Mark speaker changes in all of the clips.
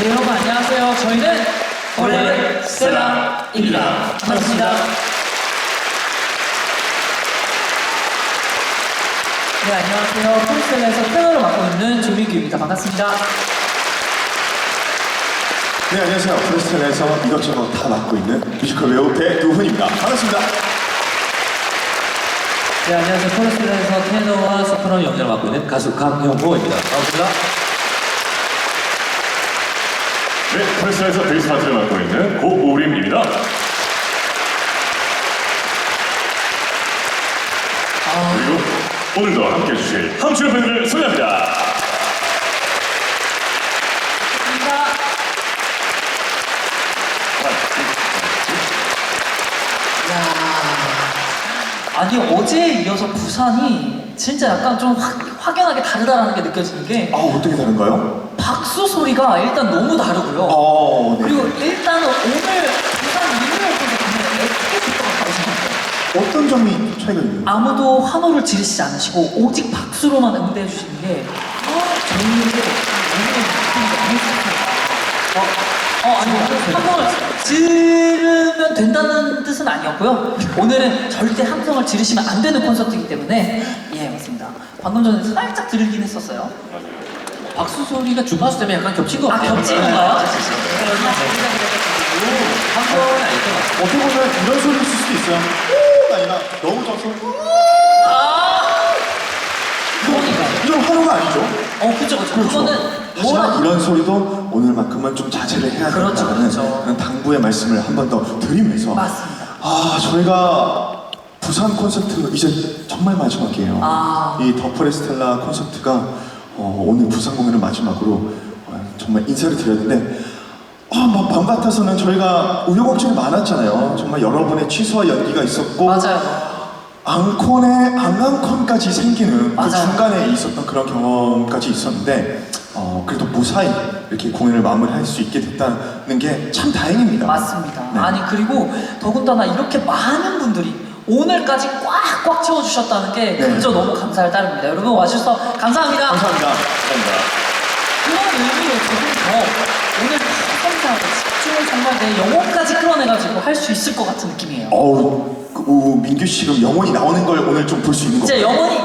Speaker 1: 네, 여러분 안녕하세요. 저희는
Speaker 2: 올해 스텔라입니다.
Speaker 1: 반갑습니다. 네, 안녕하세요. 포리스텔라에서 테너를 맡고 있는 조민규입니다. 반갑습니다.
Speaker 2: 네, 안녕하세요. 프레스텔에서 이것저것 다 맡고 있는 뮤지컬 배우 배두훈입니다. 반갑습니다.
Speaker 3: 네, 안녕하세요. 포레스텔에서 테너와 소프라노 연기를 맡고 있는 가수 강형호입니다. 반갑습니다.
Speaker 4: 네, 펄스에서 베이스 파트를 맡고 있는 고우림입니다. 그리고 오늘도 함께 해주실 함출 팬들을 소개합니다.
Speaker 1: 아니 어제에 이어서 부산이 진짜 약간 좀 확, 확연하게 다르다라는 게 느껴지는 게
Speaker 2: 아, 어떻게 다른가요?
Speaker 1: 박수 소리가 일단 너무 다르고요.
Speaker 2: 어, 네.
Speaker 1: 그리고 일단은 오늘 부산 이후에 보면 어떻게 같다고 생각해요?
Speaker 2: 어떤 점이 차이가 있나요?
Speaker 1: 아무도 환호를 지르시지 않으시고 오직 박수로만 응대해 주시는 게 아, 저희에게 너무 많이 좋습니다. 어, 어, 아니요. 함성을 지르면 된다는 뜻은 아니었고요. 오늘은 절대 함성을 지르시면 안 되는 콘서트이기 때문에 예, 맞습니다. 방금 전에 살짝 들리긴 했었어요.
Speaker 3: 박수 소리가 주파수 때문에 약간 겹친 것
Speaker 1: 아,
Speaker 3: 같아요.
Speaker 1: 겹친 건가요?
Speaker 3: 네. 한 번은 아닐 것 같아요.
Speaker 2: 어떻게 보면 이런 소리를 쓸 수도 있어요. 오가 아니라 너무
Speaker 1: 아! 그러니까요.
Speaker 2: 이런 환호가 아니죠.
Speaker 1: 어, 그쵸, 그쵸.
Speaker 2: 그렇죠.
Speaker 1: 그거는
Speaker 2: 하지만
Speaker 1: 뭐라-
Speaker 2: 이런 소리도 오늘만큼은 좀 자제를 해야
Speaker 1: 그렇죠,
Speaker 2: 된다는
Speaker 1: 그렇죠.
Speaker 2: 그런 당부의 말씀을 한 번 더 드리면서
Speaker 1: 맞습니다.
Speaker 2: 아 저희가 부산 콘서트 이제 정말 마지막이에요.
Speaker 1: 아.
Speaker 2: 이더 포레스텔라 콘서트가 어, 오늘 부산 공연을 마지막으로 어, 정말 인사를 드렸는데 아, 뭐, 밤 같아서는 저희가 우여곡절이 많았잖아요. 정말 여러 번의 취소와 연기가 있었고
Speaker 1: 맞아요.
Speaker 2: 앙콘에 앙앙콘까지 생기는 그
Speaker 1: 맞아요.
Speaker 2: 중간에 있었던 그런 경험까지 있었는데 어, 그래도 무사히 이렇게 공연을 마무리할 수 있게 됐다는 게 참 다행입니다.
Speaker 1: 맞습니다.
Speaker 2: 네.
Speaker 1: 아니 그리고 더군다나 이렇게 많은 분들이 오늘까지 꽉꽉 채워주셨다는 게
Speaker 2: 네.
Speaker 1: 그저 너무 감사할 따름입니다. 여러분 와주셔서 감사합니다.
Speaker 2: 감사합니다.
Speaker 4: 감사합니다.
Speaker 1: 그런 의미로 저는 더 오늘 감사하고 집중을 정말 내 영혼까지 끌어내가지고 할 수 있을 것 같은 느낌이에요.
Speaker 2: 어우, 그, 오, 민규 씨 그럼 영혼이 나오는 걸 오늘 좀 볼 수 있는
Speaker 1: 진짜
Speaker 2: 거예요?
Speaker 1: 영혼이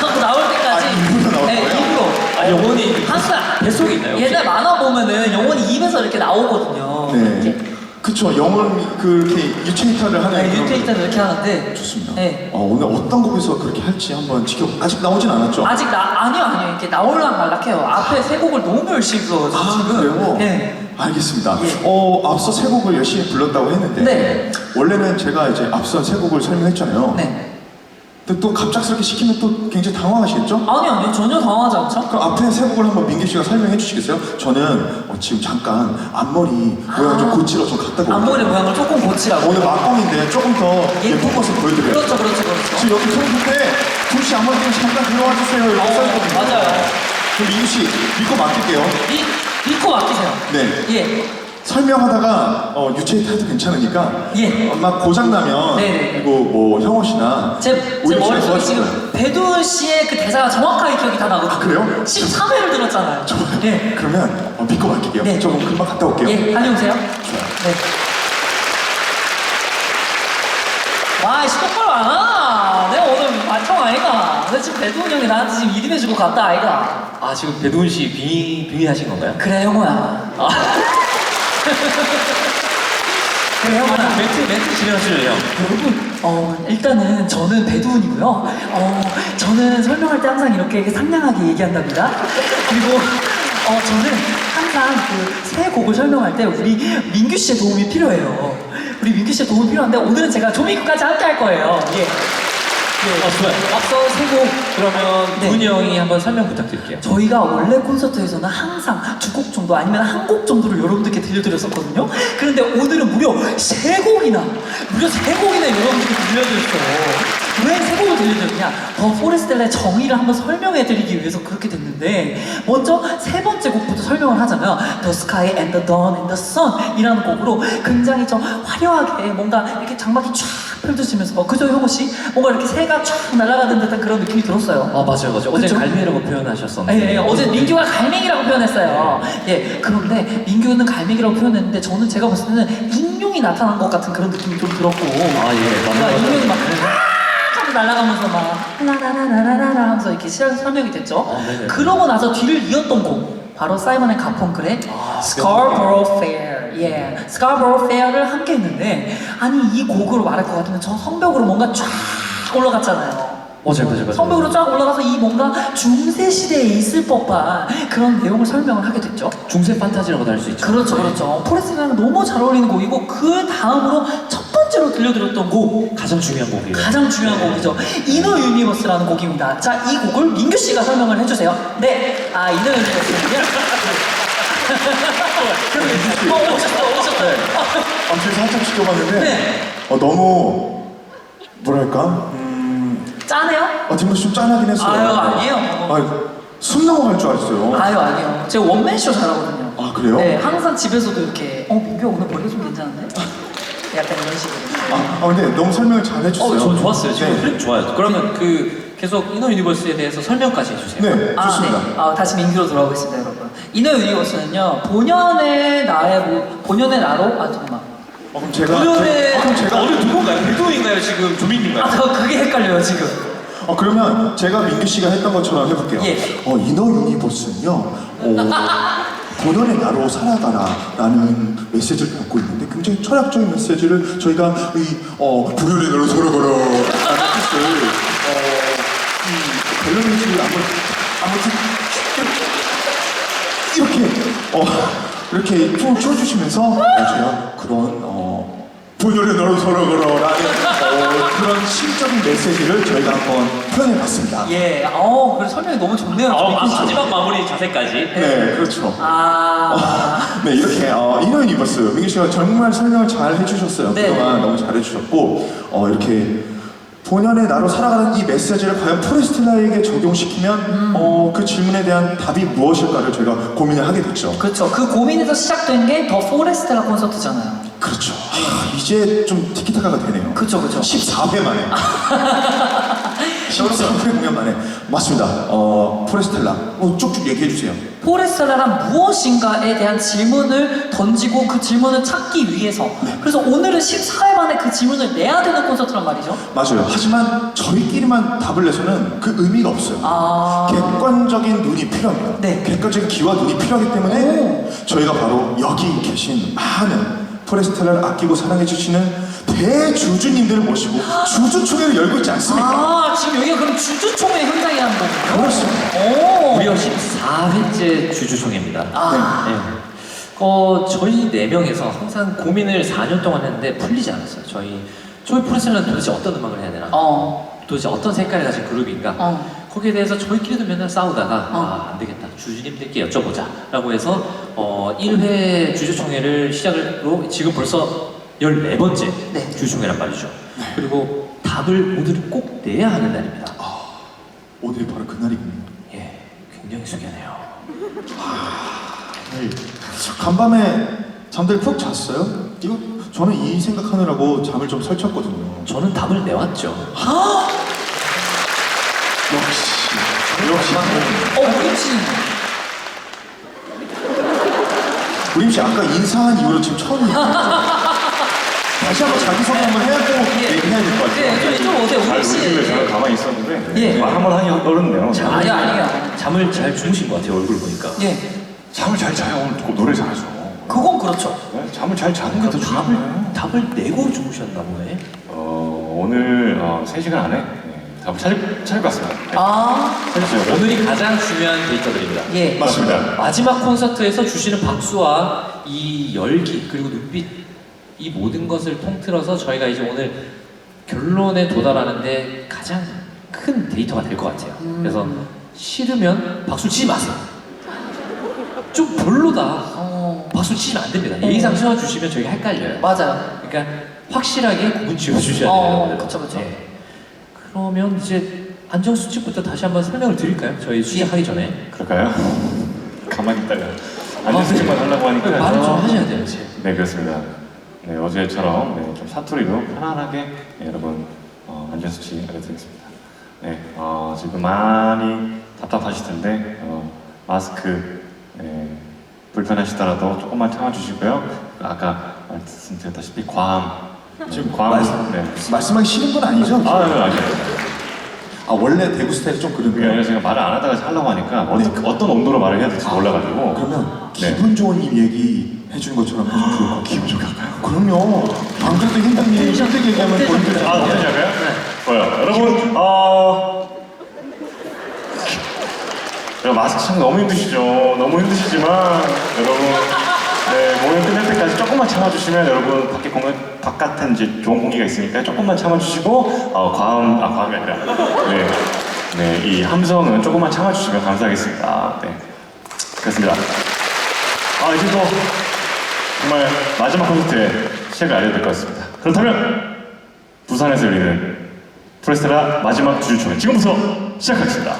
Speaker 1: 하고 나올 때까지
Speaker 2: 아, 입으로 나올
Speaker 1: 네,
Speaker 2: 거예요?
Speaker 1: 입으로
Speaker 3: 아, 영혼이
Speaker 1: 항상
Speaker 3: 뱃속에 있나요? 혹시?
Speaker 1: 옛날 만화 보면은 영혼이 입에서 이렇게 나오거든요.
Speaker 2: 네.
Speaker 1: 이렇게.
Speaker 2: 그쵸, 영혼 그렇게 유체이터를 하는
Speaker 1: 네,
Speaker 2: 그런
Speaker 1: 유테이터는 이렇게 하는데
Speaker 2: 좋습니다.
Speaker 1: 네.
Speaker 2: 어, 오늘 어떤 곡에서 그렇게 할지 한번 지켜 아직 나오진 않았죠?
Speaker 1: 아직 나 아니요 아니요 이렇게 나올랑 말락해요. 앞에 세 곡을 너무 열심히 불러가지고
Speaker 2: 아,
Speaker 1: 지금.
Speaker 2: 그래요?
Speaker 1: 네.
Speaker 2: 알겠습니다.
Speaker 1: 예.
Speaker 2: 어, 앞서 세 곡을 열심히 불렀다고 했는데
Speaker 1: 네.
Speaker 2: 원래는 제가 이제 앞선 세 곡을 설명했잖아요.
Speaker 1: 네.
Speaker 2: 근데 또 갑작스럽게 시키면 또 굉장히 당황하시겠죠?
Speaker 1: 아니요 아니요 전혀 당황하지 않죠?
Speaker 2: 그럼 앞에 세 곡을 한번 민규 씨가 설명해 주시겠어요? 저는 어, 지금 잠깐 앞머리 모양 좀
Speaker 1: 아.
Speaker 2: 고치러 좀 갔다 오고
Speaker 1: 앞머리 모양을 조금 고치라고.
Speaker 2: 오늘 막공인데 조금 더
Speaker 1: 예.
Speaker 2: 예쁜 모습 보여드려요.
Speaker 1: 그렇죠 그렇죠 그렇죠.
Speaker 2: 지금 여기 손인데 두씨 앞머리 좀 잠깐 들어와 주세요. 이렇게
Speaker 1: 어,
Speaker 2: 써있거든요.
Speaker 1: 맞아요.
Speaker 2: 그럼 민규 씨 믿고 맡길게요.
Speaker 1: 미, 믿고 맡기세요.
Speaker 2: 네.
Speaker 1: 예.
Speaker 2: 설명하다가 어, 유체이터 해도 괜찮으니까
Speaker 1: 예.
Speaker 2: 어, 막 고장 나면
Speaker 1: 네네.
Speaker 2: 그리고 뭐 형호 씨나
Speaker 1: 제, 제
Speaker 2: 우리 씨가
Speaker 1: 머릿속에
Speaker 2: 도와주세요.
Speaker 1: 지금 배두훈 씨의 그 대사가 정확하게 기억이 다 나거든요.
Speaker 2: 아, 그래요?
Speaker 1: 13회를 들었잖아요.
Speaker 2: 좋아요.
Speaker 1: 예.
Speaker 2: 그러면 어, 믿고 맡길게요.
Speaker 1: 네.
Speaker 2: 조금 금방 갔다 올게요.
Speaker 1: 예, 다녀오세요. 네. 와, 씨, 똑바로 안 와. 내가 오늘 마청 아이가. 내 지금 배두훈 형이 나한테 지금 이름해주고 갔다 아이가.
Speaker 3: 아, 지금 배두훈 씨 빙의, 빙의하신 건가요?
Speaker 1: 그래, 형호야.
Speaker 3: 아,
Speaker 1: 형호야.
Speaker 3: 멘트, 멘트 진행하실래요?
Speaker 1: 여러분, 어, 일단은 저는 배두훈이고요. 어, 저는 설명할 때 항상 이렇게 상냥하게 얘기한답니다. 그리고, 어, 저는 항상 그 새 곡을 설명할 때 우리 민규 씨의 도움이 필요해요. 우리 민규 씨의 도움이 필요한데 오늘은 제가 조미구까지 함께 할 거예요. 예. 예.
Speaker 3: 아, 좋아요. 앞서 세 곡 그러면
Speaker 1: 네.
Speaker 3: 두훈이 형이 한번 설명 부탁드릴게요.
Speaker 1: 저희가 원래 콘서트에서는 항상 두 곡 정도 아니면 한 곡 정도를 여러분들께 들려드렸었거든요. 그런데 오늘은 무려 세 곡이나, 무려 세 곡이나 여러분들께 들려드렸어요. 왜 세 곡을 들려드렸냐? 더 포레스텔라의 정의를 한번 설명해드리기 위해서 그렇게 됐는데, 먼저 세 번째 곡부터 설명을 하자면, The Sky and the Dawn and the Sun 이라는 곡으로 굉장히 좀 화려하게 뭔가 이렇게 장막이 쫙 펼쳐지면서 어, 그죠 형호 씨? 뭔가 이렇게 새가 쫙 날아가는 듯한 그런 느낌이 들었어요.
Speaker 3: 아 맞아요 맞아요. 어제
Speaker 1: 그쵸?
Speaker 3: 갈매라고
Speaker 1: 예,
Speaker 3: 표현하셨었는데.
Speaker 1: 예, 어제 민규가 갈매기라고 표현했어요. 예, 그런데 민규는 갈매기라고 표현했는데 저는 제가 봤을 때는 익룡이 나타난 것 같은 그런 느낌이 좀 들었고.
Speaker 3: 아, 예, 맞아요, 맞아요.
Speaker 1: 익룡이 막 하고 날아가면서 막 라라라라라라 하면서 이렇게 시- 설명이 됐죠.
Speaker 3: 아, 네네.
Speaker 1: 그러고 나서 뒤를 이었던 곡 바로 사이먼 앤 가펑클의
Speaker 3: 아,
Speaker 1: Scarborough Fair. 예, Scarborough Fair를 함께 했는데 아니 이 곡으로 말할 것 같으면 저 성벽으로 뭔가 쫙 올라갔잖아요.
Speaker 3: 맞아요 맞아요 맞아요.
Speaker 1: 성벽으로 쫙 올라가서 이 뭔가 중세 시대에 있을 법한 그런 내용을 설명을 하게 됐죠.
Speaker 3: 중세 판타지라고도 할 수 있죠.
Speaker 1: 그렇죠, 그렇죠. 포레스트랑 너무 잘 어울리는 곡이고 그 다음으로 첫 번째로 들려드렸던 곡
Speaker 3: 가장 중요한 곡이에요.
Speaker 1: 가장 중요한 곡이죠. 이너 유니버스라는 곡입니다. 자, 이 곡을 민규 씨가 설명을 해주세요. 네, 아 이너 유니버스는요. 어, 오셨어, 오셨어.
Speaker 2: 아무튼 살짝 지켜봤는데
Speaker 1: 네.
Speaker 2: 어, 너무 뭐랄까 음,
Speaker 1: 짜네요?
Speaker 2: 어, 뒷모습 좀 짠하긴 했어요.
Speaker 1: 아유, 아니에요.
Speaker 2: 아, 숨 넘어갈 줄 알았어요.
Speaker 1: 아유, 아니요. 제가 원맨쇼 잘하거든요.
Speaker 2: 아, 그래요?
Speaker 1: 네, 항상 집에서도 이렇게, 어, 민규 오늘 머리가 좀 괜찮은데? 약간 이런 식으로.
Speaker 2: 아, 아, 근데 너무 설명을 잘 해주세요.
Speaker 3: 어, 저 좋았어요. 지금
Speaker 2: 네.
Speaker 3: 좋아요. 그러면 그 계속 이너 유니버스에 대해서 설명까지 해주세요.
Speaker 2: 네,
Speaker 1: 아,
Speaker 2: 좋습니다.
Speaker 1: 네. 아, 다시 민규로 돌아오겠습니다, 여러분. 이너 유니버스는요, 본연의 나의, 뭐, 본연의 나로? 아, 잠깐만.
Speaker 2: 어, 그럼 제가
Speaker 3: 본연의
Speaker 2: 제- 어, 그럼 제가
Speaker 3: 어느 누군가요? 배도인가요? 지금 조민인가요?
Speaker 1: 아, 저 그게 헷갈려요, 지금.
Speaker 2: 어, 그러면 제가 민규 씨가 했던 것처럼 해볼게요.
Speaker 1: 예.
Speaker 2: 어, 이너 유니버스는요, 어, 본연의 나로 살아가라라는 메시지를 갖고 있는데 굉장히 철학적인 메시지를 저희가 이 어, 본연의 나로 살아가라라는 뜻을 어, 이 밸런스 아무 아무튼 이렇게 어, 이렇게 쭉 쳐주시면서 어, 제가 그런 어, 본연의 나로 살아가라라는 어, 그런 심적인 메시지를 저희가 한번 표현해봤습니다.
Speaker 1: 예, 어, 그래 설명이 너무 좋네요.
Speaker 3: 어, 마-
Speaker 1: 씨.
Speaker 3: 마지막 마무리 자세까지.
Speaker 2: 네, 그렇죠.
Speaker 1: 아,
Speaker 2: 네, 이렇게 어, 이너 유니버스 민규 씨가 정말 설명을 잘 해주셨어요.
Speaker 1: 네.
Speaker 2: 그동안 너무 잘 해주셨고 어, 이렇게 본연의 나로 살아가는 이 메시지를 과연 포레스텔라에게 적용시키면
Speaker 1: 음.
Speaker 2: 어, 그 질문에 대한 답이 무엇일까를 저희가 고민을 하게 됐죠.
Speaker 1: 그렇죠. 그 고민에서 시작된 게 더 포레스텔라 콘서트잖아요.
Speaker 2: 그렇죠. 아, 이제 좀 티키타카가 되네요.
Speaker 1: 그쵸, 그쵸.
Speaker 2: 14회 만에. 14회 공연 만에. 맞습니다. 어, 포레스텔라. 어, 쭉쭉 얘기해 주세요.
Speaker 1: 포레스텔라란 무엇인가에 대한 질문을 던지고 그 질문을 찾기 위해서 그래서 오늘은 14회 만에 그 질문을 내야 되는 콘서트란 말이죠.
Speaker 2: 맞아요. 하지만 저희끼리만 답을 내서는 그 의미가 없어요.
Speaker 1: 아,
Speaker 2: 객관적인 눈이 필요합니다.
Speaker 1: 네.
Speaker 2: 객관적인 귀와 눈이 필요하기 때문에
Speaker 1: 오.
Speaker 2: 저희가 바로 여기 계신 많은 포레스텔라를 아끼고 사랑해 주시는 대주주님들을 모시고 주주총회를 열고 있지 않습니까?
Speaker 1: 아 지금 여기가 그럼 주주총회 현장이라는 거군요.
Speaker 2: 그렇습니다.
Speaker 1: 오.
Speaker 3: 무려 14회째 주주총회입니다.
Speaker 1: 아.
Speaker 3: 네. 어, 저희 네 명에서 항상 고민을 4년 동안 했는데 풀리지 않았어요. 저희 저희 프로셀러는 도대체 어떤 음악을 해야 되나?
Speaker 1: 어.
Speaker 3: 도대체 어떤 색깔을 가진 그룹인가?
Speaker 1: 어.
Speaker 3: 거기에 대해서 저희끼리도 맨날 싸우다가
Speaker 1: 어.
Speaker 3: 아, 안 되겠다. 주주님들께 여쭤보자. 라고 해서 어, 1회 주주총회를 시작으로 지금 벌써 14번째
Speaker 1: 네.
Speaker 3: 주주총회란 말이죠. 그리고 답을 오늘은 꼭 내야 하는 날입니다.
Speaker 2: 오늘이 바로 그날이군요.
Speaker 3: 예, 굉장히 숙연해요. 오늘
Speaker 2: 간밤에 잠들 푹 잤어요? 이거 저는 이 생각하느라고 잠을 좀 설쳤거든요.
Speaker 3: 저는 답을 내왔죠.
Speaker 2: 역시 역시
Speaker 1: 어 우리 씨.
Speaker 2: 우림 씨 아까 인사한 이후로 지금 처음이에요. 다시 한번 자기 소개 한번 해야 또 얘기해야 될 것 같아요.
Speaker 1: 네, 좀 이쪽 오세요.
Speaker 4: 잘
Speaker 1: 우리 씨.
Speaker 4: 모르길래 저는 가만히 있었는데
Speaker 1: 예.
Speaker 4: 말 한번 하니 어렵네요.
Speaker 1: 아니요, 아니요.
Speaker 3: 잠을 잘 주무신 것 같아요, 얼굴 보니까.
Speaker 1: 예.
Speaker 4: 잠을 잘 자요. 오늘 또 노래 잘하죠.
Speaker 1: 그건 그렇죠.
Speaker 4: 네, 잠을 잘 자는 게 더 중요해요.
Speaker 3: 답을, 답을 내고 주무셨나 보네.
Speaker 4: 어, 오늘 어, 3시간 안에 네, 답을 찾을, 찾을 것 같습니다. 네.
Speaker 1: 아,
Speaker 3: 그렇죠. 오늘이 가장 중요한 데이터들입니다.
Speaker 1: 예.
Speaker 2: 맞습니다.
Speaker 3: 마지막 콘서트에서 주시는 박수와 이 열기 그리고 눈빛 이 모든 것을 통틀어서 저희가 이제 오늘 결론에 도달하는데 가장 큰 데이터가 될 것 같아요. 그래서 싫으면 박수 치지 마세요. 좀 별로다.
Speaker 1: 어,
Speaker 3: 박수 치시면 안 됩니다. 예의상 세워주시면 저희가 헷갈려요.
Speaker 1: 맞아요.
Speaker 3: 그러니까 확실하게 구분 지어주셔야 돼요.
Speaker 1: 어,
Speaker 3: 여러분들.
Speaker 1: 그쵸, 그쵸.
Speaker 3: 네. 그러면 이제 안정 수칙부터 다시 한번 설명을 드릴까요? 저희 시작하기 전에
Speaker 4: 그럴까요? 가만히 있다가 안전 수칙만 하려고 하니까
Speaker 3: 말을 좀 하셔야 돼요. 이제.
Speaker 4: 네 그렇습니다.
Speaker 5: 네, 어제처럼 네, 좀 사투리로 편안하게 네, 여러분 어, 안전수치 알려드리겠습니다. 네, 어, 지금 많이 답답하실 텐데 어, 마스크 네, 불편하시더라도 조금만 참아주시고요. 아까 말씀드렸다시피 과음
Speaker 2: 지금
Speaker 5: 과음 네.
Speaker 2: 말씀하기 싫은 건 아니죠?
Speaker 5: 아, 네, 아니요.
Speaker 2: 아 원래 대구 스타일이 좀
Speaker 5: 그게 아니라 제가 말을 안 하다가 하려고 하니까 어떤, 어떤 온도로 말을 해야 될지 몰라가지고
Speaker 2: 그러면
Speaker 5: 네.
Speaker 2: 기분 좋은 일 얘기 해주는 것처럼 해주면 좋을 것 같아요. 기분 좋게 할까요? 그럼요. 안 그래도 힘든 일, 힘들게 얘기하면 본인들
Speaker 5: 아, 어떻게 할까요? 좋아요. 여러분, 어... 제가 마스크 참 너무 힘드시죠? 너무 힘드시지만 여러분 네, 공연 끝날 때까지 조금만 참아주시면 여러분 밖에 공연 바깥에 이제 좋은 공기가 있으니까 조금만 참아주시고 어, 과음 아 과음이 아니라 네, 네, 이 함성은 조금만 참아주시면 감사하겠습니다. 네, 그렇습니다. 아 이제 또 정말 마지막 콘서트의 시작을 알려야 될 것 같습니다. 그렇다면 부산에서 열리는 프레스테라 마지막 주주총회 지금부터 시작하겠습니다.